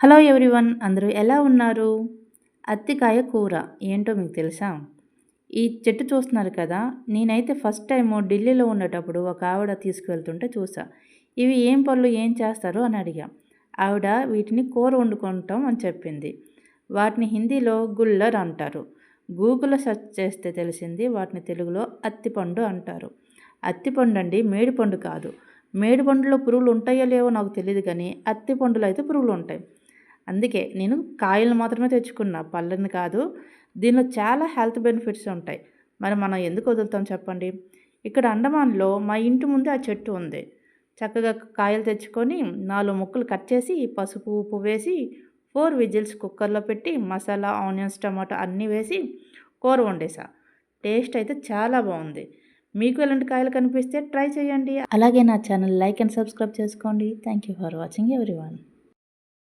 Hello everyone అందరూ ఎలా ఉన్నారు? అత్తికాయ కూర ఏంటో మీకు తెలుసా? ఈ చెట్టు చూస్తున్నారు కదా నేనైతే ఫస్ట్ టైం ఢిల్లీలో ఉండేటప్పుడు ఒక ఆవిడ తీసుకువెళ్తుంటే చూసా. ఇవి ఏం పళ్ళు ఏం చేస్తారు అని అడిగా. ఆవిడ వీటిని కూర వండుకుంటాం అని చెప్పింది. వాటిని హిందీలో గుల్లర్ అంటారు. గూగుల్లో సెర్చ్ చేస్తే తెలిసింది వాటిని తెలుగులో అత్తిపండు అంటారు. అత్తిపండు అండి మేడిపండు కాదు. మేడిపండులో పురుగులు ఉంటాయో లేవో నాకు తెలియదు కానీ అత్తిపండులో అయితే పురుగులు ఉంటాయి. అందుకే నేను కాయలు మాత్రమే తెచ్చుకున్నా పళ్ళని కాదు. దీనిలో చాలా హెల్త్ బెనిఫిట్స్ ఉంటాయి. మరి మనం ఎందుకు వదులుతాం చెప్పండి? ఇక్కడ అండమాన్లో మా ఇంటి ముందే ఆ చెట్టు ఉంది. చక్కగా కాయలు తెచ్చుకొని నాలుగు ముక్కలు కట్ చేసి పసుపు ఉప్పు వేసి ఫోర్ విజిల్స్ కుక్కర్లో పెట్టి మసాలా ఆనియన్స్ టమాటో అన్నీ వేసి కూర వండేసా. టేస్ట్ అయితే చాలా బాగుంది. మీకు ఎలాంటి కాయలు కనిపిస్తే ట్రై చేయండి. అలాగే నా ఛానల్ లైక్ అండ్ సబ్స్క్రైబ్ చేసుకోండి. Thank you for watching everyone.